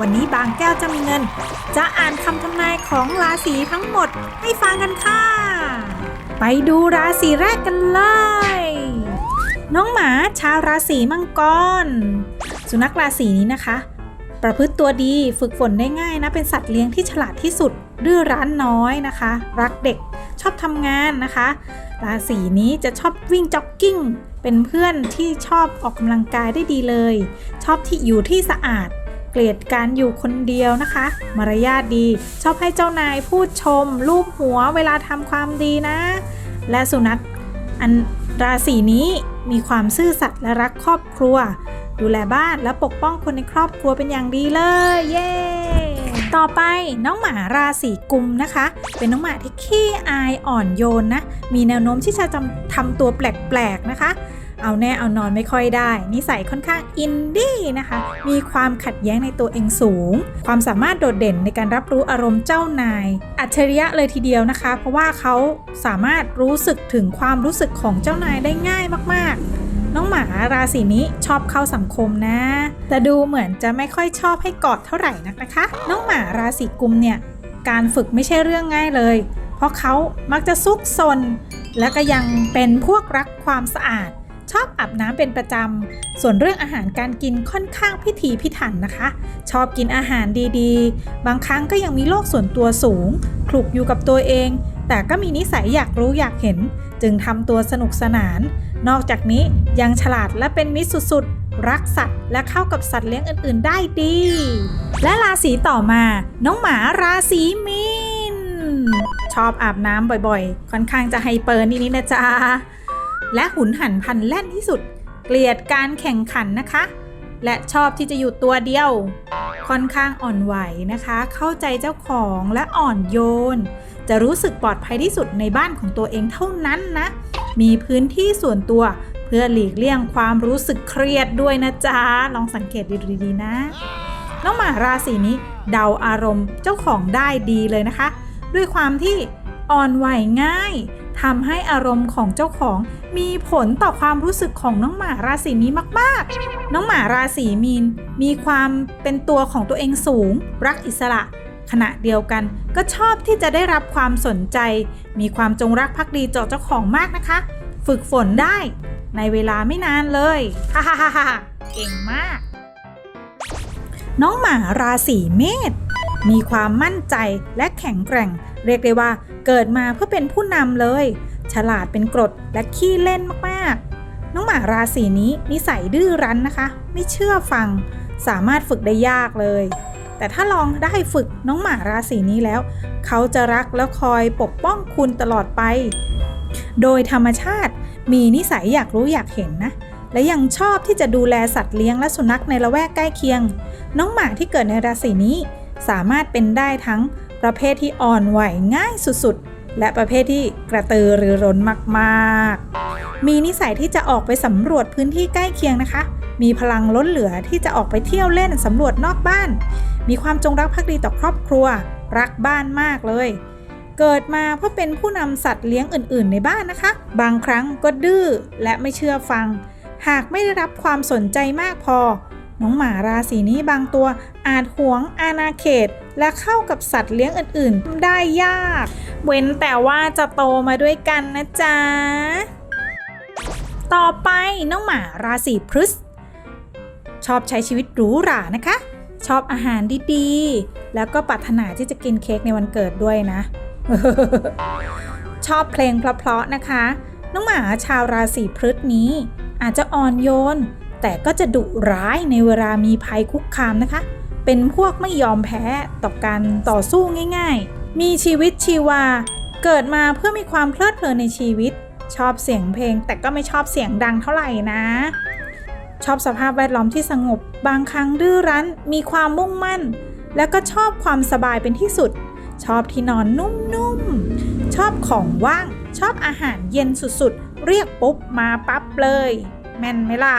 วันนี้บางแก้วจะมีเงิน จะอ่านคำทำนายของราศีทั้งหมดให้ฟังกันค่ะ ไปดูราศีแรกกันเลย น้องหมาชาวราศีมังกร สุนัขราศีนี้นะคะ ประพฤติตัวดีฝึกฝนได้ง่ายนะ เป็นสัตว์เลี้ยงที่ฉลาดที่สุดดื้อรั้นน้อยนะคะ รักเด็กชอบทำงานนะคะ ราศีนี้จะชอบวิ่งจ็อกกิ้ง เป็นเพื่อนที่ชอบออกกำลังกายได้ดีเลย ชอบที่อยู่ที่สะอาด เกลียดการอยู่คนเดียวนะคะ มารยาทดี ชอบให้เจ้านายพูดชมรูปหัวเวลาทำความดีนะ และสุนัขอันราศีนี้มีความซื่อสัตย์และรักครอบครัว ดูแลบ้านและปกป้องคนในครอบครัวเป็นอย่างดีเลย เย้ต่อไปน้องหมาราศีกุมนะคะ เป็นน้องหมาที่ขี้อายอ่อนโยนนะ มีแนวโน้มที่จะทำตัวแปลกๆนะคะ เอาแน่เอานอนไม่ค่อยได้ นิสัยค่อนข้างอินดี้นะคะ มีความขัดแย้งในตัวเองสูง ความสามารถโดดเด่นในการรับรู้อารมณ์เจ้านาย อัจฉริยะเลยทีเดียวนะคะ เพราะว่าเขาสามารถรู้สึกถึงความรู้สึกของเจ้านายได้ง่ายมากๆ น้องหมาราศีนี้ชอบเข้าสังคมนะ แต่ดูเหมือนจะไม่ค่อยชอบให้กอดเท่าไหร่นักนะคะ น้องหมาราศีกุมเนี่ยการฝึกไม่ใช่เรื่องง่ายเลย เพราะเขามักจะซุกซนและก็ยังเป็นพวกรักความสะอาด ชอบอาบน้ำเป็นประจำ ส่วนเรื่องอาหารการกินค่อนข้างพิถีพิถันนะคะ ชอบกินอาหารดีๆ บางครั้งก็ยังมีโลกส่วนตัวสูงคลุกอยู่กับตัวเอง แต่ก็มีนิสัยอยากรู้อยากเห็น จึงทำตัวสนุกสนาน นอกจากนี้ยังฉลาดและเป็นมิตรสุดๆ รักสัตว์และเข้ากับสัตว์เลี้ยงอื่นๆ ได้ดี และราศีต่อมา น้องหมาราศีมีนชอบอาบน้ำบ่อยๆ ค่อนข้างจะไฮเปอร์นิดๆนะจ๊ะ และหุนหันพันแล่นที่สุด เกลียดการแข่งขันนะคะ และชอบที่จะอยู่ตัวเดียว ค่อนข้างอ่อนไหวนะคะ เข้าใจเจ้าของและอ่อนโยน จะรู้สึกปลอดภัยที่สุดในบ้านของตัวเองเท่านั้นนะ มีพื้นที่ส่วนตัวเพื่อหลีกเลี่ยงความรู้สึกเครียดด้วยนะจ๊ะ ลองสังเกตดูดีๆนะ น้องหมาราศีนี้เดาอารมณ์เจ้าของได้ดีเลยนะคะ ด้วยความที่อ่อนไหวง่าย ทำให้อารมณ์ของเจ้าของมีผลต่อความรู้สึกของน้องหมาราศีนี้มาก ๆ น้องหมาราศีมีน มีความเป็นตัวของตัวเองสูง รักอิสระ ขณะเดียวกันก็ชอบที่จะได้รับความสนใจ มีความจงรักภักดีต่อเจ้าของมากนะคะ ฝึกฝนได้ ในเวลาไม่นานเลยฮ่าฮ่าฮ่าฮ่าเก่งมาก น้องหมาราศีเมษ มีความมั่นใจและแข็งแกร่ง เรียกได้ว่าเกิดมาเพื่อเป็นผู้นำเลย ฉลาดเป็นกรดและขี้เล่นมากๆ น้องหมาราศีนี้นิสัยดื้อรั้นนะคะ ไม่เชื่อฟัง สามารถฝึกได้ยากเลย แต่ถ้าลองได้ฝึกน้องหมาราศีนี้แล้ว เขาจะรักและคอยปกป้องคุณตลอดไป โดยธรรมชาติมีนิสัยอยากรู้อยากเห็นนะและยังชอบที่จะดูแลสัตว์เลี้ยงและสุนัขในละแวกใกล้เคียง น้องหมาที่เกิดในราศีนี้ สามารถเป็นได้ทั้งประเภทที่อ่อนไหวง่ายสุดๆ และประเภทที่กระตือรือร้นมากๆ มีนิสัยที่จะออกไปสำรวจพื้นที่ใกล้เคียงนะคะ มีพลังล้นเหลือที่จะออกไปเที่ยวเล่นสำรวจนอกบ้าน มีความจงรักภักดีต่อครอบครัว รักบ้านมากเลย เกิดมาเพื่อเป็นผู้นำสัตว์เลี้ยงอื่นๆ ในบ้านนะคะ บางครั้งก็ดื้อและไม่เชื่อฟัง หากไม่ได้รับความสนใจมากพอ น้องหมาราศีนี้บางตัวอาจหวงอาณาเขต และเข้ากับสัตว์เลี้ยงอื่นๆ ได้ยาก เว้นแต่ว่าจะโตมาด้วยกันนะจ๊ะ ต่อไปน้องหมาราศีพฤษชอบใช้ชีวิตหรูหรานะคะ ชอบอาหารดีๆ แล้วก็ปรารถนาที่จะกินเค้กในวันเกิดด้วยนะ ชอบเพลงเพราะๆนะคะ น้องหมาชาวราศีพฤษนี้ อาจจะอ่อนโยน แต่ก็จะดุร้ายในเวลามีภัยคุกคามนะคะ เป็นพวกไม่ยอมแพ้ต่อการต่อสู้ง่าย ๆ มีชีวิตชีวา เกิดมาเพื่อมีความเพลิดเพลินในชีวิต ชอบเสียงเพลง แต่ก็ไม่ชอบเสียงดังเท่าไหร่นะ ชอบสภาพแวดล้อมที่สงบ บางครั้งดื้อรั้น มีความมุ่งมั่น แล้วก็ชอบความสบายเป็นที่สุด ชอบที่นอนนุ่มๆ ชอบของว่าง ชอบอาหารเย็นสุดๆ เรียกปุ๊บมาปั๊บเลย แม่นไหมล่ะ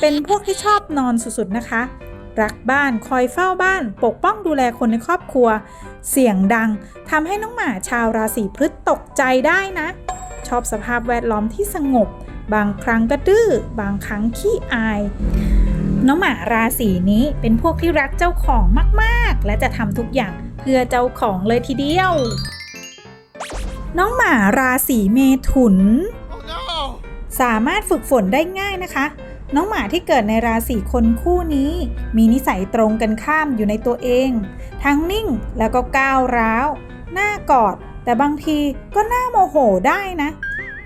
เป็นพวกที่ชอบนอนสุดๆนะคะ รักบ้านคอยเฝ้าบ้าน ปกป้องดูแลคนในครอบครัว เสียงดังทำให้น้องหมาชาวราศีพฤษตกใจได้นะ ชอบสภาพแวดล้อมที่สงบ บางครั้งก็ดื้อ บางครั้งขี้อายน้องหมาราศีนี้เป็นพวกที่รักเจ้าของมากๆ และจะทำทุกอย่างเพื่อเจ้าของเลยทีเดียว น้องหมาราศีเมถุน สามารถฝึกฝนได้ง่ายนะคะ น้องหมาที่เกิดในราศีคนคู่นี้ มีนิสัยตรงกันข้ามอยู่ในตัวเอง ทั้งนิ่งแล้วก็ก้าวร้าวหน้ากอด แต่บางทีก็หน้าโมโหได้นะ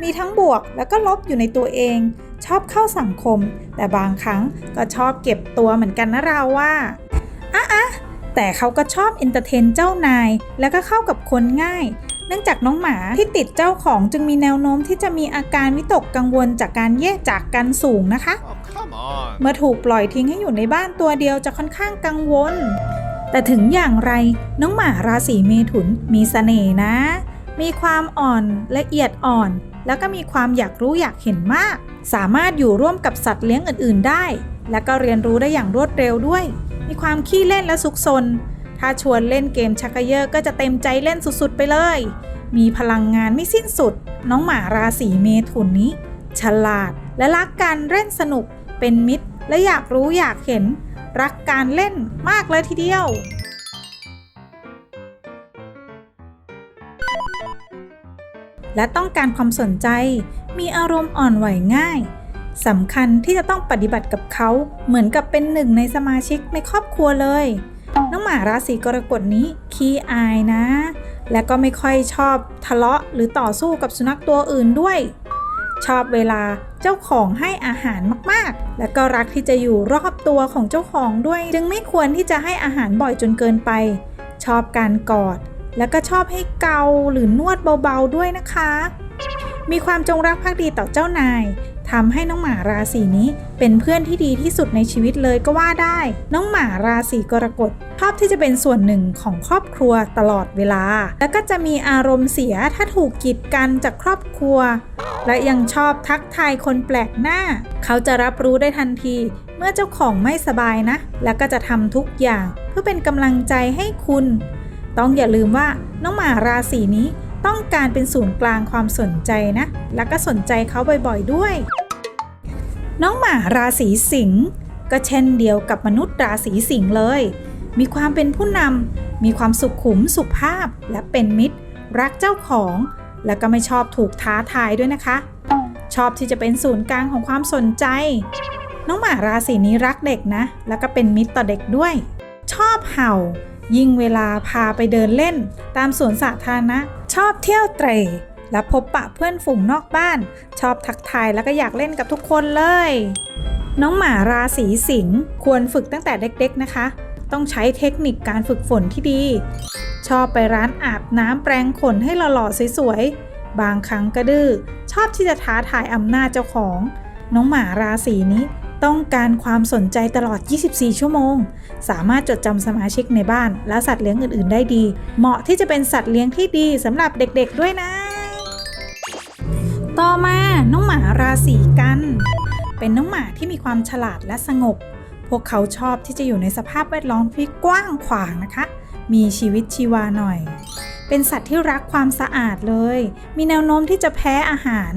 มีทั้งบวกแล้วก็ลบอยู่ในตัวเอง ชอบเข้าสังคม แต่บางครั้งก็ชอบเก็บตัวเหมือนกันนะเราว่าอะอะแต่เขาก็ชอบเอนเตอร์เทนเจ้านาย แล้วก็เข้ากับคนง่าย เนื่องจากน้องหมาที่ติดเจ้าของจึงมีแนวโน้มที่จะมีอาการวิตกกังวลจากการแยกจากกันสูงนะคะ Oh, come on. เมื่อถูกปล่อยทิ้งให้อยู่ในบ้านตัวเดียวจะค่อนข้างกังวล แต่ถึงอย่างไรน้องหมาราศีเมถุนมีเสน่ห์นะ มีความอ่อนละเอียดอ่อน แล้วก็มีความอยากรู้อยากเห็นมาก สามารถอยู่ร่วมกับสัตว์เลี้ยงอื่น ๆ ได้ และก็เรียนรู้ได้อย่างรวดเร็วด้วย มีความขี้เล่นและซุกซน ถ้าชวนเล่นเกมชักเกยอร์ก็จะเต็มใจเล่นสุดๆไปเลย มีพลังงานไม่สิ้นสุด น้องหมาราศีเมถุนนี้ ฉลาดและรักการเล่นสนุก เป็นมิตร และอยากรู้อยากเห็น รักการเล่นมากเลยทีเดียวและต้องการความสนใจ มีอารมณ์อ่อนไหวง่าย สำคัญที่จะต้องปฏิบัติกับเขาเหมือนกับเป็นหนึ่งในสมาชิกในครอบครัวเลย น้องหมาราศีกรกฎนี้ขี้อายนะ และก็ไม่ค่อยชอบทะเลาะหรือต่อสู้กับสุนัขตัวอื่นด้วย ชอบเวลาเจ้าของให้อาหารมากๆ และก็รักที่จะอยู่รอบตัวของเจ้าของด้วย จึงไม่ควรที่จะให้อาหารบ่อยจนเกินไป ชอบการกอด แล้วก็ชอบให้เกาหรือนวดเบาๆด้วยนะคะ มีความจงรักภักดีต่อเจ้านาย ทำให้น้องหมาราศีนี้เป็นเพื่อนที่ดีที่สุดในชีวิตเลยก็ว่าได้ น้องหมาราศีกรกฎชอบที่จะเป็นส่วนหนึ่งของครอบครัวตลอดเวลา แล้วก็จะมีอารมณ์เสียถ้าถูกกีดกันจากครอบครัว และยังชอบทักทายคนแปลกหน้า เขาจะรับรู้ได้ทันที เมื่อเจ้าของไม่สบายนะ แล้วก็จะทำทุกอย่าง เพื่อเป็นกำลังใจให้คุณ ต้องอย่าลืมว่าน้องหมาราศีนี้ ต้องการเป็นศูนย์กลางความสนใจนะ แล้วก็สนใจเขาบ่อยๆด้วย น้องหมาราศีสิงห์ก็เช่นเดียวกับมนุษย์ราศีสิงห์เลย มีความเป็นผู้นำมีความสุขขุมสุภาพและเป็นมิตร รักเจ้าของ แล้วก็ไม่ชอบถูกท้าทายด้วยนะคะ ชอบที่จะเป็นศูนย์กลางของความสนใจ น้องหมาราศีนี้รักเด็กนะ แล้วก็เป็นมิตรต่อเด็กด้วย ชอบเห่า ยิ่งเวลาพาไปเดินเล่น ตามสวนสาธารณะ ชอบเที่ยวเตร่และพบปะเพื่อนฝูงนอกบ้าน ชอบทักทายแล้วก็อยากเล่นกับทุกคนเลย น้องหมาราศีสิงห์ควรฝึกตั้งแต่เด็กๆนะคะ ต้องใช้เทคนิคการฝึกฝนที่ดี ชอบไปร้านอาบน้ำแปรงขนให้หล่อๆสวยๆ บางครั้งก็ดื้อชอบที่จะท้าทายอำนาจเจ้าของ น้องหมาราศีนี้ ต้องการความสนใจตลอด 24 ชั่วโมง สามารถจดจำสมาชิกในบ้าน และสัตว์เลี้ยงอื่น ๆ ได้ดี เหมาะที่จะเป็นสัตว์เลี้ยงที่ดีสำหรับเด็ก ๆ ด้วยนะ ต่อมาน้องหมาราศีกัน เป็นน้องหมาที่มีความฉลาดและสงบ พวกเขาชอบที่จะอยู่ในสภาพแวดล้อมที่กว้างขวางนะคะ มีชีวิตชีวาหน่อย เป็นสัตว์ที่รักความสะอาดเลย มีแนวโน้มที่จะแพ้อาหาร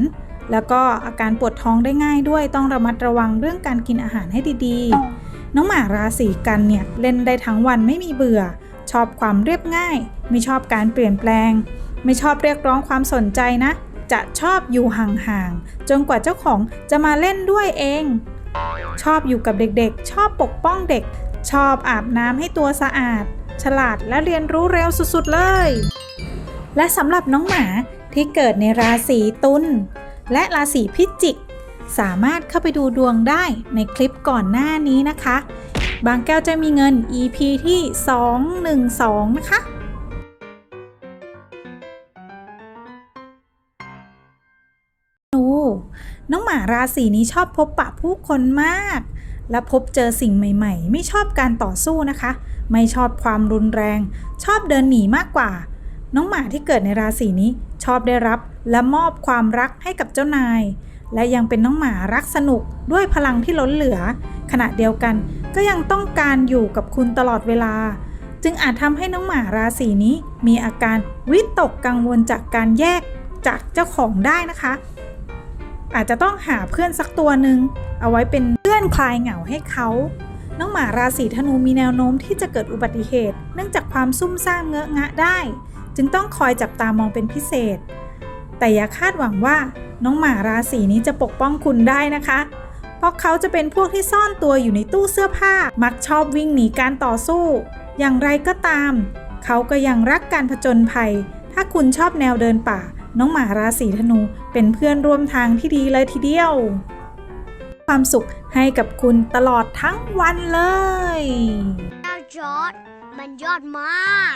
แล้วก็อาการปวดท้องได้ง่ายด้วยต้องระมัดระวังเรื่องการกินอาหารให้ดีๆ น้องหมาราศีกันเนี่ยเล่นได้ทั้งวันไม่มีเบื่อ ชอบความเรียบง่าย ไม่ชอบการเปลี่ยนแปลง ไม่ชอบเรียกร้องความสนใจนะ จะชอบอยู่ห่างๆจนกว่าเจ้าของจะมาเล่นด้วยเอง ชอบอยู่กับเด็กๆ ชอบปกป้องเด็ก ชอบอาบน้ำให้ตัวสะอาด ฉลาดและเรียนรู้เร็วสุดๆเลย และสำหรับน้องหมาที่เกิดในราศีตุล และราศีพิจิก สามารถเข้าไปดูดวงได้ในคลิปก่อนหน้านี้นะคะ บางแก้วจะมีเงิน EP ที่ 212 นะคะดูน้องหมาราศีนี้ชอบพบปะผู้คนมาก และพบเจอสิ่งใหม่ ๆ ไม่ชอบการต่อสู้นะคะ ไม่ชอบความรุนแรง ชอบเดินหนีมากกว่า น้องหมาที่เกิดในราศีนี้ชอบได้รับ และมอบความรักให้กับเจ้านาย และยังเป็นน้องหมารักสนุกด้วยพลังที่ล้นเหลือ ขณะเดียวกันก็ยังต้องการอยู่กับคุณตลอดเวลา จึงอาจทำให้น้องหมาราศีนี้มีอาการวิตกกังวลจากการแยกจากเจ้าของได้นะคะ อาจจะต้องหาเพื่อนสักตัวหนึ่งเอาไว้เป็นเพื่อนคลายเหงาให้เขาน้องหมาราศีธนูมีแนวโน้มที่จะเกิดอุบัติเหตุ เนื่องจากความซุ่มซ่ามเงอะงะได้ จึงต้องคอยจับตามองเป็นพิเศษ แต่อย่าคาดหวังว่าน้องหมาราศีนี้จะปกป้องคุณได้นะคะ เพราะเขาจะเป็นพวกที่ซ่อนตัวอยู่ในตู้เสื้อผ้า มักชอบวิ่งหนีการต่อสู้ อย่างไรก็ตาม เขาก็ยังรักการผจญภัย ถ้าคุณชอบแนวเดินป่า น้องหมาราศีธนูเป็นเพื่อนร่วมทางที่ดีเลยทีเดียว ความสุขให้กับคุณตลอดทั้งวันเลยเจ้าจอดมันยอดมาก